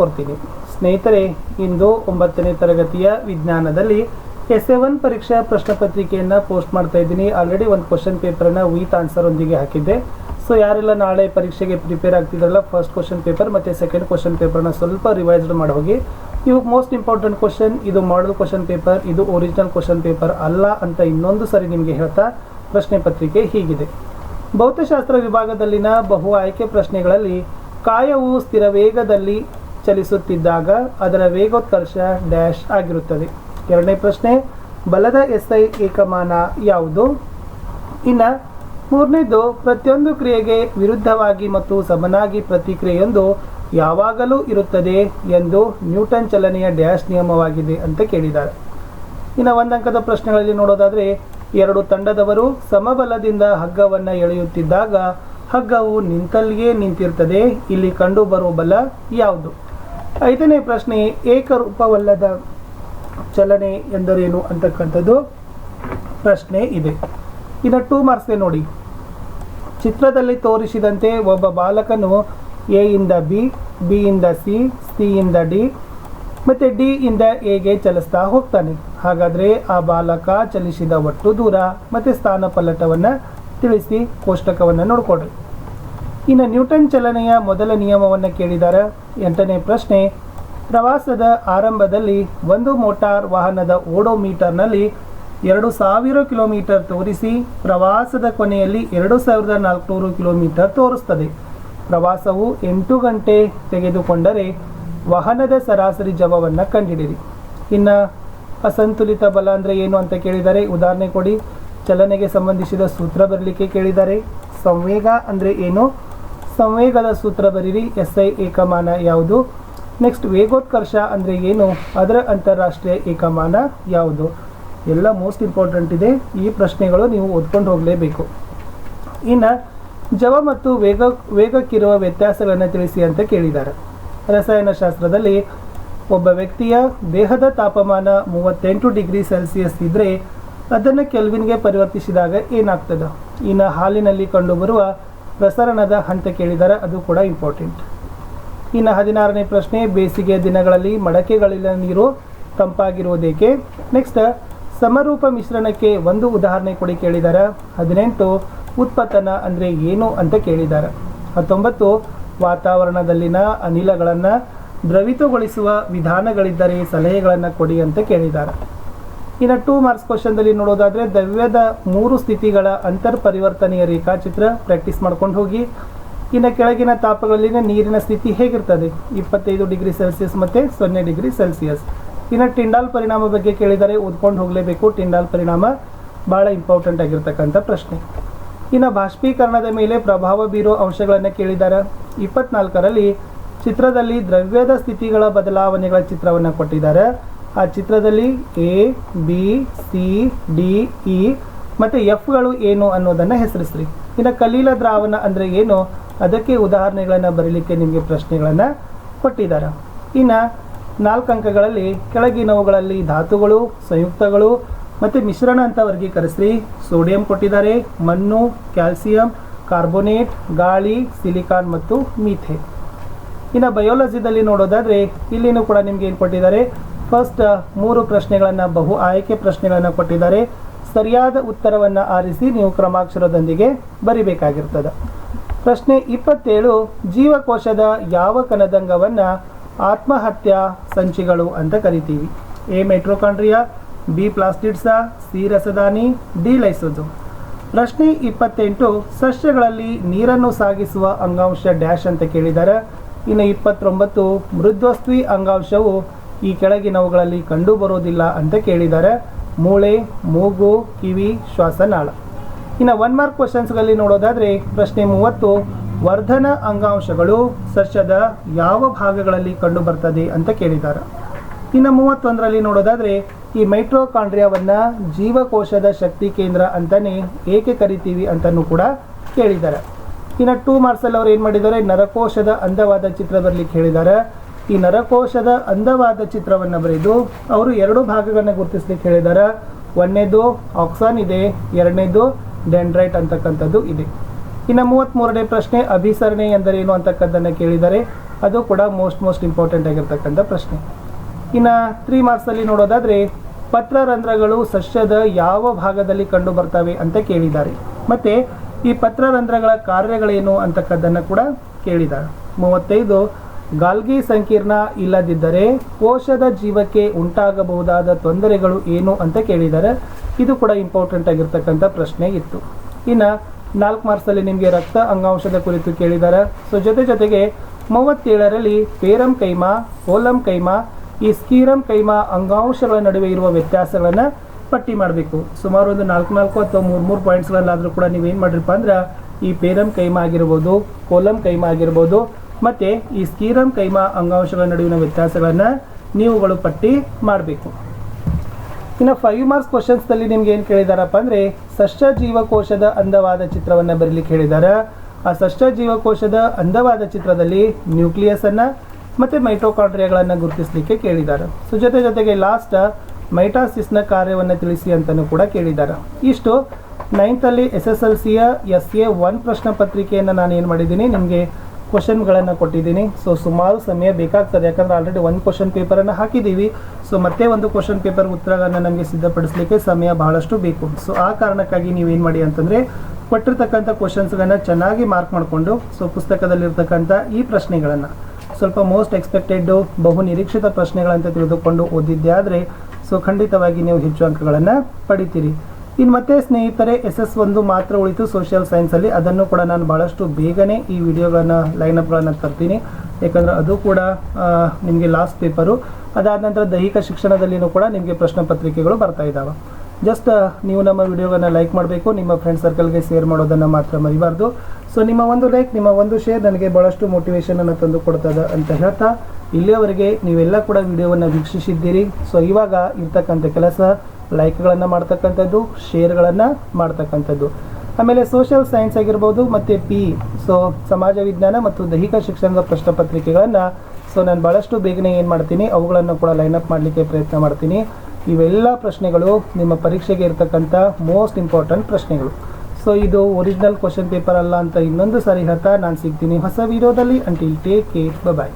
ಕೊಡ್ತೀನಿ. ಸ್ನೇಹಿತರೆ, ಇಂದು ಒಂಬತ್ತನೇ ತರಗತಿಯ ವಿಜ್ಞಾನದಲ್ಲಿ ಎಸ್ ಎ ಒನ್ ಪರೀಕ್ಷಾ ಪ್ರಶ್ನೆ ಪತ್ರಿಕೆಯನ್ನು ಪೋಸ್ಟ್ ಮಾಡ್ತಾ ಇದ್ದೀನಿ. ಆಲ್ರೆಡಿ ಒಂದು ಕ್ವಶನ್ ಪೇಪರ್ನ ವಿತ್ ಆನ್ಸರ್ ಒಂದಿಗೆ ಹಾಕಿದ್ದೆ. ಸೊ ಯಾರೆಲ್ಲ ನಾಳೆ ಪರೀಕ್ಷೆಗೆ ಪ್ರಿಪೇರ್ ಆಗ್ತಿದ್ರಲ್ಲ ಫಸ್ಟ್ ಕ್ವಶನ್ ಪೇಪರ್ ಮತ್ತು ಸೆಕೆಂಡ್ ಕ್ವಶನ್ ಪೇಪರ್ನ ಸ್ವಲ್ಪ ರಿವೈಸ್ಡ್ ಮಾಡಿ ಹೋಗಿ, ಇವು ಮೋಸ್ಟ್ ಇಂಪಾರ್ಟೆಂಟ್ ಕ್ವಶನ್ ಇದು ಮಾಡಲ್ ಕ್ವಶನ್ ಪೇಪರ್ ಇದು ಒರಿಜಿನಲ್ ಕ್ವಶನ್ ಪೇಪರ್ ಅಲ್ಲ ಅಂತ ಇನ್ನೊಂದು ಸರಿ ನಿಮಗೆ ಹೇಳ್ತಾ ಪ್ರಶ್ನೆ ಪತ್ರಿಕೆ ಹೀಗಿದೆ. ಭೌತಶಾಸ್ತ್ರ ವಿಭಾಗದಲ್ಲಿನ ಬಹು ಆಯ್ಕೆ ಪ್ರಶ್ನೆಗಳಲ್ಲಿ ಕಾಯವು ಸ್ಥಿರ ವೇಗದಲ್ಲಿ ಚಲಿಸುತ್ತಿದ್ದಾಗ ಅದರ ವೇಗೋತ್ಕರ್ಷ ಡ್ಯಾಶ್ ಆಗಿರುತ್ತದೆ. ಎರಡನೇ ಪ್ರಶ್ನೆ, ಬಲದ ಎಸ್ಐ ಏಕಮಾನ ಯಾವುದು? ಇನ್ನು ಮೂರನೇದು, ಪ್ರತಿಯೊಂದು ಕ್ರಿಯೆಗೆ ವಿರುದ್ಧವಾಗಿ ಮತ್ತು ಸಮನಾಗಿ ಪ್ರತಿಕ್ರಿಯೆಯೊಂದು ಯಾವಾಗಲೂ ಇರುತ್ತದೆ ಎಂದು ನ್ಯೂಟನ್ ಚಲನೆಯ ಡ್ಯಾಶ್ ನಿಯಮವಾಗಿದೆ ಅಂತ ಕೇಳಿದ್ದಾರೆ. ಇನ್ನು ಒಂದಂಕದ ಪ್ರಶ್ನೆಗಳಲ್ಲಿ ನೋಡೋದಾದರೆ, ಎರಡು ತಂಡದವರು ಸಮಬಲದಿಂದ ಹಗ್ಗವನ್ನು ಎಳೆಯುತ್ತಿದ್ದಾಗ ಹಗ್ಗವು ನಿಂತಲ್ಲಿಯೇ ನಿಂತಿರ್ತದೆ ಇಲ್ಲಿ ಕಂಡುಬರುವ ಬಲ ಯಾವುದು? ಐದನೇ ಪ್ರಶ್ನೆ, ಏಕರೂಪವಲ್ಲದ ಚಲನೆ ಎಂದರೇನು ಅಂತಕ್ಕಂಥದ್ದು? ಪ್ರಶ್ನೆ ಇದೆ. ಇನ್ನು ಟೂ ಮಾರ್ಕ್ಸ್ಗೆ ನೋಡಿ. ಚಿತ್ರದಲ್ಲಿ ತೋರಿಸಿದಂತೆ ಒಬ್ಬ ಬಾಲಕನು ಎ ಇಂದ ಬಿ ಬಿ ಇಂದ ಸಿ ಸಿ ಇಂದ ಡಿ, ಮತ್ತು ಡಿ ಇಂದ ಎಗೆ ಚಲಿಸ್ತಾ ಹೋಗ್ತಾನೆ. ಹಾಗಾದರೆ ಆ ಬಾಲಕ ಚಲಿಸಿದ ಒಟ್ಟು ದೂರ ಮತ್ತು ಸ್ಥಾನ ಪಲ್ಲಟವನ್ನು ತಿಳಿಸಿ ಕೋಷ್ಟಕವನ್ನು ನೋಡ್ಕೊಡ್ರಿ ಇನ್ನು ನ್ಯೂಟನ್ ಚಲನೆಯ ಮೊದಲ ನಿಯಮವನ್ನು ಕೇಳಿದ್ದಾರೆ ಎಂಟನೇ ಪ್ರಶ್ನೆ, ಪ್ರವಾಸದ ಆರಂಭದಲ್ಲಿ ಒಂದು ಮೋಟಾರ್ ವಾಹನದ ಓಡೋಮೀಟರ್ನಲ್ಲಿ ಎರಡು ಸಾವಿರ ಕಿಲೋಮೀಟರ್ ತೋರಿಸಿ ಪ್ರವಾಸದ ಕೊನೆಯಲ್ಲಿ ಎರಡು ಸಾವಿರದ ನಾಲ್ಕುನೂರು ಕಿಲೋಮೀಟರ್ ತೋರಿಸ್ತದೆ. ಪ್ರವಾಸವು ಎಂಟು ಗಂಟೆ ತೆಗೆದುಕೊಂಡರೆ ವಾಹನದ ಸರಾಸರಿ ಜವವನ್ನು ಕಂಡುಹಿಡಿಯಿರಿ ಇನ್ನು ಅಸಂತುಲಿತ ಬಲ ಅಂದರೆ ಏನು ಅಂತ ಕೇಳಿದರೆ ಉದಾಹರಣೆ ಕೊಡಿ. ಚಲನೆಗೆ ಸಂಬಂಧಿಸಿದ ಸೂತ್ರ ಬರಲಿಕ್ಕೆ ಕೇಳಿದ್ದಾರೆ. ಸಂವೇಗ ಅಂದರೆ ಏನು? ಸಂವೇಗದ ಸೂತ್ರ ಬರೀರಿ ಎಸ್ ಐ ಏಕಮಾನ ಯಾವುದು? ನೆಕ್ಸ್ಟ್ ವೇಗೋತ್ಕರ್ಷ ಅಂದರೆ ಏನು? ಅದರ ಅಂತಾರಾಷ್ಟ್ರೀಯ ಏಕಮಾನ ಯಾವುದು? ಎಲ್ಲ ಮೋಸ್ಟ್ ಇಂಪಾರ್ಟೆಂಟ್ ಇದೆ. ಈ ಪ್ರಶ್ನೆಗಳು ನೀವು ಓದ್ಕೊಂಡು ಹೋಗಲೇಬೇಕು. ಇನ್ನು, ಜವ ಮತ್ತು ವೇಗ, ವೇಗಕ್ಕಿರುವ ವ್ಯತ್ಯಾಸಗಳನ್ನು ತಿಳಿಸಿ ಅಂತ ಕೇಳಿದ್ದಾರೆ. ರಸಾಯನಶಾಸ್ತ್ರದಲ್ಲಿ ಒಬ್ಬ ವ್ಯಕ್ತಿಯ ದೇಹದ ತಾಪಮಾನ ಮೂವತ್ತೆಂಟು ಡಿಗ್ರಿ ಸೆಲ್ಸಿಯಸ್ ಇದ್ದರೆ ಅದನ್ನು ಕೆಲ್ವಿನ್ಗೆ ಪರಿವರ್ತಿಸಿದಾಗ ಏನಾಗ್ತದೆ? ಇನ್ನು ಹಾಲಿನಲ್ಲಿ ಕಂಡುಬರುವ ಪ್ರಸರಣದ ಹಂತ ಕೇಳಿದರೆ, ಅದು ಕೂಡ ಇಂಪಾರ್ಟೆಂಟ್. ಇನ್ನು ಹದಿನಾರನೇ ಪ್ರಶ್ನೆ ಬೇಸಿಗೆ ದಿನಗಳಲ್ಲಿ ಮಡಕೆಗಳಿಲ್ಲ ನೀರು ತಂಪಾಗಿರುವುದೇಕೆ ನೆಕ್ಸ್ಟ್, ಸಮರೂಪ ಮಿಶ್ರಣಕ್ಕೆ ಒಂದು ಉದಾಹರಣೆ ಕೊಡಿ ಕೇಳಿದ್ದಾರೆ ಹದಿನೆಂಟು ಉತ್ಪತನ ಅಂದರೆ ಏನು ಅಂತ ಕೇಳಿದ್ದಾರೆ ಹತ್ತೊಂಬತ್ತು, ವಾತಾವರಣದಲ್ಲಿನ ಅನಿಲಗಳನ್ನು ದ್ರವಿತಗೊಳಿಸುವ ವಿಧಾನಗಳಿದ್ದರೆ ಸಲಹೆಗಳನ್ನು ಕೊಡಿ ಅಂತ ಕೇಳಿದ್ದಾರೆ ಇನ್ನು ಟೂ ಮಾರ್ಕ್ಸ್ ಕ್ವಶನ್ದಲ್ಲಿ ನೋಡೋದಾದರೆ ದ್ರವ್ಯದ ಮೂರು ಸ್ಥಿತಿಗಳ ಅಂತರ್ ಪರಿವರ್ತನೆಯ ರೇಖಾಚಿತ್ರ ಪ್ರಾಕ್ಟೀಸ್ ಮಾಡ್ಕೊಂಡು ಹೋಗಿ. ಇನ್ನು ಕೆಳಗಿನ ತಾಪಗಳಲ್ಲಿನ ನೀರಿನ ಸ್ಥಿತಿ ಹೇಗಿರ್ತದೆ? ಇಪ್ಪತ್ತೈದು ಡಿಗ್ರಿ ಸೆಲ್ಸಿಯಸ್ ಮತ್ತು ಸೊನ್ನೆ ಡಿಗ್ರಿ ಸೆಲ್ಸಿಯಸ್ ಇನ್ನು ಟಿಂಡಾಲ್ ಪರಿಣಾಮ ಬಗ್ಗೆ ಕೇಳಿದರೆ ಓದ್ಕೊಂಡು ಹೋಗಲೇಬೇಕು. ಟಿಂಡಾಲ್ ಪರಿಣಾಮ ಭಾಳ ಇಂಪಾರ್ಟೆಂಟ್ ಆಗಿರ್ತಕ್ಕಂಥ ಪ್ರಶ್ನೆ. ಇನ್ನು ಬಾಷ್ಪೀಕರಣದ ಮೇಲೆ ಪ್ರಭಾವ ಬೀರೋ ಅಂಶಗಳನ್ನು ಕೇಳಿದ್ದಾರೆ ಇಪ್ಪತ್ನಾಲ್ಕರಲ್ಲಿ ಚಿತ್ರದಲ್ಲಿ ದ್ರವ್ಯದ ಸ್ಥಿತಿಗಳ ಬದಲಾವಣೆಗಳ ಚಿತ್ರವನ್ನು ಕೊಟ್ಟಿದ್ದಾರೆ ಆ ಚಿತ್ರದಲ್ಲಿ A, B, C, D, E ಮತ್ತು ಎಫ್ಗಳು ಏನು ಅನ್ನೋದನ್ನು ಹೆಸರಿಸ್ರಿ. ಇನ್ನು ಕಲೀಲ ದ್ರಾವಣ ಅಂದರೆ ಏನು? ಅದಕ್ಕೆ ಉದಾಹರಣೆಗಳನ್ನು ಬರೀಲಿಕ್ಕೆ ನಿಮಗೆ ಪ್ರಶ್ನೆಗಳನ್ನು ಕೊಟ್ಟಿದ್ದಾರೆ ಇನ್ನು ನಾಲ್ಕು ಅಂಕಗಳಲ್ಲಿ ಕೆಳಗಿನವುಗಳಲ್ಲಿ ಧಾತುಗಳು, ಸಂಯುಕ್ತಗಳು ಮತ್ತು ಮಿಶ್ರಣ ಅಂತ ವರ್ಗೀಕರಿಸ್ರಿ. ಸೋಡಿಯಂ ಕೊಟ್ಟಿದ್ದಾರೆ. ಮಣ್ಣು, ಕ್ಯಾಲ್ಸಿಯಂ, ಕಾರ್ಬೋನೇಟ್, ಗಾಳಿ, ಸಿಲಿಕಾನ್ ಮತ್ತು ಮೀಥೆ ಇನ್ನು ಬಯೋಲಜಿದಲ್ಲಿ ನೋಡೋದಾದರೆ ಇಲ್ಲಿನೂ ಕೂಡ ನಿಮಗೆ ಏನು ಕೊಟ್ಟಿದ್ದಾರೆ? ಫಸ್ಟ್ ಮೂರು ಪ್ರಶ್ನೆಗಳನ್ನು, ಬಹು ಆಯ್ಕೆ ಪ್ರಶ್ನೆಗಳನ್ನು ಕೊಟ್ಟಿದ್ದಾರೆ. ಸರಿಯಾದ ಉತ್ತರವನ್ನು ಆರಿಸಿ ನೀವು ಕ್ರಮಾಕ್ಷರದೊಂದಿಗೆ ಬರಿಬೇಕಾಗಿರ್ತದೆ. ಪ್ರಶ್ನೆ ಇಪ್ಪತ್ತೇಳು, ಜೀವಕೋಶದ ಯಾವ ಕಣದಂಗವನ್ನು ಆತ್ಮಹತ್ಯಾ ಸಂಚಿಗಳು ಅಂತ ಕರಿತೀವಿ. ಎ ಮೆಟ್ರೋಕಾಂಡ್ರಿಯಾ, ಬಿ ಪ್ಲಾಸ್ಟಿಡ್ಸಾ, ಸಿ ರಸದಾನಿ, ಡಿ ಲೈಸೋಜು. ಪ್ರಶ್ನೆ ಇಪ್ಪತ್ತೆಂಟು, ಸಸ್ಯಗಳಲ್ಲಿ ನೀರನ್ನು ಸಾಗಿಸುವ ಅಂಗಾಂಶ ಡ್ಯಾಶ್ ಅಂತ ಕೇಳಿದ್ದಾರೆ ಇನ್ನು ಇಪ್ಪತ್ತೊಂಬತ್ತು ಮೃದ್ವಸ್ವಿ ಅಂಗಾಂಶವು ಈ ಕೆಳಗಿನವುಗಳಲ್ಲಿ ಕಂಡುಬರೋದಿಲ್ಲ ಅಂತ ಕೇಳಿದ್ದಾರೆ ಮೂಳೆ, ಮೂಗು, ಕಿವಿ ಶ್ವಾಸನಾಳ ಇನ್ನು ಒನ್ ಮಾರ್ಕ್ ಕ್ವಶನ್ಸ್ಗಳಲ್ಲಿ ನೋಡೋದಾದರೆ, ಪ್ರಶ್ನೆ ಮೂವತ್ತು, ವರ್ಧನ ಅಂಗಾಂಶಗಳು ಸಸ್ಯದ ಯಾವ ಭಾಗಗಳಲ್ಲಿ ಕಂಡುಬರ್ತದೆ ಅಂತ ಕೇಳಿದ್ದಾರೆ. ಇನ್ನು ಮೂವತ್ತೊಂದರಲ್ಲಿ ನೋಡೋದಾದರೆ, ಈ ಮೈಟ್ರೋಕಾಂಡ್ರಿಯಾವನ್ನು ಜೀವಕೋಶದ ಶಕ್ತಿ ಕೇಂದ್ರ ಅಂತಲೇ ಏಕೆ ಕರಿತೀವಿ ಅಂತಲೂ ಕೂಡ ಕೇಳಿದ್ದಾರೆ. ಇನ್ನು ಟೂ ಮಾರ್ಕ್ಸಲ್ಲಿ ಅವ್ರು ಏನು ಮಾಡಿದ್ದಾರೆ, ನರಕೋಶದ ಅಂದವಾದ ಚಿತ್ರ ಬರಲಿಕ್ಕೆ ಹೇಳಿದ್ದಾರೆ. ಈ ನರಕೋಶದ ಅಂದವಾದ ಚಿತ್ರವನ್ನು ಬರೆದು ಅವರು ಎರಡು ಭಾಗಗಳನ್ನು ಗುರುತಿಸ್ಲಿಕ್ಕೆ ಹೇಳಿದ್ದಾರೆ ಒಂದನೇದು ಆಕ್ಸಾನ್ ಇದೆ, ಎರಡನೇದು ಡೆಂಡ್ರೈಟ್ ಅಂತಕ್ಕಂಥದ್ದು ಇದೆ. ಇನ್ನು ಮೂವತ್ತ್ಮೂರನೇ ಪ್ರಶ್ನೆ ಅಭಿಸರಣೆ ಎಂದರೇನು ಅಂತಕ್ಕದ್ದನ್ನು ಕೇಳಿದ್ದಾರೆ ಅದು ಕೂಡ ಮೋಸ್ಟ್ ಮೋಸ್ಟ್ ಇಂಪಾರ್ಟೆಂಟ್ ಆಗಿರ್ತಕ್ಕಂಥ ಪ್ರಶ್ನೆ. ಇನ್ನು ತ್ರೀ ಮಾರ್ಕ್ಸಲ್ಲಿ ನೋಡೋದಾದರೆ ಪತ್ರರಂಧ್ರಗಳು ಸಸ್ಯದ ಯಾವ ಭಾಗದಲ್ಲಿ ಕಂಡು ಬರ್ತವೆ ಅಂತ ಕೇಳಿದ್ದಾರೆ ಮತ್ತು ಈ ಪತ್ರ ರಂಧ್ರಗಳ ಕಾರ್ಯಗಳೇನು ಅಂತಕ್ಕದ್ದನ್ನು ಕೂಡ ಕೇಳಿದ್ದಾರೆ ಮೂವತ್ತೈದು ಗಾಲ್ಗಿ ಸಂಕೀರ್ಣ ಇಲ್ಲದಿದ್ದರೆ ಕೋಶದ ಜೀವಕ್ಕೆ ಉಂಟಾಗಬಹುದಾದ ತೊಂದರೆಗಳು ಏನು ಅಂತ ಕೇಳಿದ್ದಾರೆ ಇದು ಕೂಡ ಇಂಪಾರ್ಟೆಂಟ್ ಆಗಿರ್ತಕ್ಕಂಥ ಪ್ರಶ್ನೆ ಇತ್ತು. ಇನ್ನು ನಾಲ್ಕು ಮಾರ್ಕ್ಸಲ್ಲಿ ನಿಮಗೆ ರಕ್ತ ಅಂಗಾಂಶದ ಕುರಿತು ಕೇಳಿದ್ದಾರೆ ಸೊ ಜೊತೆ ಜೊತೆಗೆ ಮೂವತ್ತೇಳರಲ್ಲಿ ಪೇರಂ ಕೈಮಾ, ಓಲಂ ಕೈಮಾ, ಈ ಸ್ಕೀರಂ ಕೈಮಾ ಅಂಗಾಂಶಗಳ ನಡುವೆ ಇರುವ ವ್ಯತ್ಯಾಸಗಳನ್ನು ಪಟ್ಟಿ ಮಾಡಬೇಕು. ಸುಮಾರು ಒಂದು ನಾಲ್ಕು ನಾಲ್ಕು ಅಥವಾ ಮೂರು ಮೂರು ಪಾಯಿಂಟ್ಸ್ಗಳಲ್ಲಾದರೂ ಕೂಡ ನೀವೇನು ಮಾಡಿರಪ್ಪ ಅಂದ್ರೆ ಈ ಪೇರಂ ಕೈಮಾ ಆಗಿರ್ಬೋದು ಕೋಲಂ ಕೈಮಾ ಆಗಿರ್ಬೋದು ಮತ್ತು ಈ ಸ್ಕೀರಮ್ ಕೈಮಾ ಅಂಗಾಂಶಗಳ ನಡುವಿನ ವ್ಯತ್ಯಾಸಗಳನ್ನು ನೀವುಗಳು ಪಟ್ಟಿ ಮಾಡಬೇಕು. ಇನ್ನು ಫೈವ್ ಮಾರ್ಕ್ಸ್ ಕ್ವಶನ್ಸ್ನಲ್ಲಿ ನಿಮ್ಗೆ ಏನು ಕೇಳಿದಾರಪ್ಪ ಅಂದರೆ, ಸಷ್ಟ ಜೀವಕೋಶದ ಅಂದವಾದ ಚಿತ್ರವನ್ನು ಬರೀಲಿಕ್ಕೆ ಹೇಳಿದ್ದಾರೆ ಆ ಸಷ್ಟ ಜೀವಕೋಶದ ಅಂದವಾದ ಚಿತ್ರದಲ್ಲಿ ನ್ಯೂಕ್ಲಿಯಸನ್ನು ಮತ್ತು ಮೈಟೋಕಾಂಡ್ರಿಯಾಗಳನ್ನು ಗುರುತಿಸಲಿಕ್ಕೆ ಕೇಳಿದ್ದಾರೆ ಸೊ ಜೊತೆ ಜೊತೆಗೆ ಲಾಸ್ಟ್ ಮೈಟಾಸಿಸ್ನ ಕಾರ್ಯವನ್ನು ತಿಳಿಸಿ ಅಂತಲೂ ಕೂಡ ಕೇಳಿದ್ದಾರೆ ಇಷ್ಟು. ನೈನ್ತಲ್ಲಿ ಎಸ್ ಎಸ್ ಎಲ್ ಸಿಯ ಎಸ್ ಎ ಒನ್ ಪ್ರಶ್ನೆ ಪತ್ರಿಕೆಯನ್ನು ನಾನು ಏನು ಮಾಡಿದ್ದೀನಿ, ನಿಮಗೆ ಕ್ವಶನ್ಗಳನ್ನು ಕೊಟ್ಟಿದ್ದೀನಿ. ಸೊ ಸುಮಾರು ಸಮಯ ಬೇಕಾಗ್ತದೆ. ಯಾಕಂದರೆ ಆಲ್ರೆಡಿ ಒಂದು ಕ್ವಶನ್ ಪೇಪರನ್ನು ಹಾಕಿದ್ದೀವಿ. ಸೊ ಮತ್ತೆ ಒಂದು ಕ್ವಶನ್ ಪೇಪರ್ ಉತ್ತರಗಳನ್ನು ನಮಗೆ ಸಿದ್ಧಪಡಿಸಲಿಕ್ಕೆ ಸಮಯ ಬಹಳಷ್ಟು ಬೇಕು. ಸೊ ಆ ಕಾರಣಕ್ಕಾಗಿ ನೀವೇನು ಮಾಡಿ ಅಂತಂದರೆ, ಕೊಟ್ಟಿರ್ತಕ್ಕಂಥ ಕ್ವಶನ್ಸ್ಗಳನ್ನು ಚೆನ್ನಾಗಿ ಮಾರ್ಕ್ ಮಾಡಿಕೊಂಡು ಸೊ ಪುಸ್ತಕದಲ್ಲಿರ್ತಕ್ಕಂಥ ಈ ಪ್ರಶ್ನೆಗಳನ್ನು, ಸ್ವಲ್ಪ ಮೋಸ್ಟ್ ಎಕ್ಸ್ಪೆಕ್ಟೆಡ್ಡು ಬಹು ನಿರೀಕ್ಷಿತ ಪ್ರಶ್ನೆಗಳಂತ ತಿಳಿದುಕೊಂಡು ಓದಿದ್ದೆ ಆದರೆ ಸೊ ಖಂಡಿತವಾಗಿ ನೀವು ಹೆಚ್ಚು ಅಂಕಗಳನ್ನು ಪಡಿತೀರಿ. ಇನ್ನು ಮತ್ತೆ ಸ್ನೇಹಿತರೆ, ಎಸ್ ಎಸ್ ಒಂದು ಮಾತ್ರ ಉಳಿತು ಸೋಷಿಯಲ್ ಸೈನ್ಸಲ್ಲಿ ಅದನ್ನು ಕೂಡ ನಾನು ಭಾಳಷ್ಟು ಬೇಗನೆ ಈ ವಿಡಿಯೋಗಳನ್ನು ಲೈನಪ್ಗಳನ್ನು ತರ್ತೀನಿ. ಯಾಕಂದರೆ ಅದು ಕೂಡ ನಿಮಗೆ ಲಾಸ್ಟ್ ಪೇಪರು ಅದಾದ ನಂತರ ದೈಹಿಕ ಶಿಕ್ಷಣದಲ್ಲಿಯೂ ಕೂಡ ನಿಮಗೆ ಪ್ರಶ್ನೆ ಪತ್ರಿಕೆಗಳು ಬರ್ತಾ ಇದ್ದಾವೆ ಜಸ್ಟ್ ನೀವು ನಮ್ಮ ವಿಡಿಯೋಗಳನ್ನು ಲೈಕ್ ಮಾಡಬೇಕು. ನಿಮ್ಮ ಫ್ರೆಂಡ್ ಸರ್ಕಲ್ಗೆ ಶೇರ್ ಮಾಡೋದನ್ನು ಮಾತ್ರ ಮರಿಬಾರ್ದು. ಸೊ ನಿಮ್ಮ ಒಂದು ಲೈಕ್ ನಿಮ್ಮ ಒಂದು ಶೇರ್ ನನಗೆ ಭಾಳಷ್ಟು ಮೋಟಿವೇಶನನ್ನು ತಂದು ಕೊಡ್ತದೆ ಅಂತ ಹೇಳ್ತಾ, ಇಲ್ಲಿಯವರೆಗೆ ನೀವೆಲ್ಲ ಕೂಡ ವಿಡಿಯೋವನ್ನು ವೀಕ್ಷಿಸಿದ್ದೀರಿ. ಸೊ ಇವಾಗ ಇರ್ತಕ್ಕಂಥ ಕೆಲಸ ಲೈಕ್ಗಳನ್ನು ಮಾಡ್ತಕ್ಕಂಥದ್ದು ಶೇರ್ಗಳನ್ನು ಮಾಡ್ತಕ್ಕಂಥದ್ದು. ಆಮೇಲೆ ಸೋಷಿಯಲ್ ಸೈನ್ಸ್ ಆಗಿರ್ಬೋದು, ಮತ್ತು ಪಿ ಸೊ ಸಮಾಜ ವಿಜ್ಞಾನ ಮತ್ತು ದೈಹಿಕ ಶಿಕ್ಷಣದ ಪ್ರಶ್ನೆ ಪತ್ರಿಕೆಗಳನ್ನು ಸೊ ನಾನು ಭಾಳಷ್ಟು ಬೇಗನೆ ಏನು ಮಾಡ್ತೀನಿ, ಅವುಗಳನ್ನು ಕೂಡ ಲೈನಪ್ ಮಾಡಲಿಕ್ಕೆ ಪ್ರಯತ್ನ ಮಾಡ್ತೀನಿ. ಇವೆಲ್ಲ ಪ್ರಶ್ನೆಗಳು ನಿಮ್ಮ ಪರೀಕ್ಷೆಗೆ ಇರತಕ್ಕಂಥ ಮೋಸ್ಟ್ ಇಂಪಾರ್ಟೆಂಟ್ ಪ್ರಶ್ನೆಗಳು. ಸೊ ಇದು ಒರಿಜಿನಲ್ ಕ್ವಶನ್ ಪೇಪರ್ ಅಲ್ಲ ಅಂತ ಇನ್ನೊಂದು ಸಾರಿ ಹೇಳ್ತಾ ನಾನು ಸಿಗ್ತೀನಿ ಹೊಸ ವಿಡಿಯೋದಲ್ಲಿ ಅಂಟಿಲ್ ಟೇಕ್ ಕೇರ್ ಬಾಯ್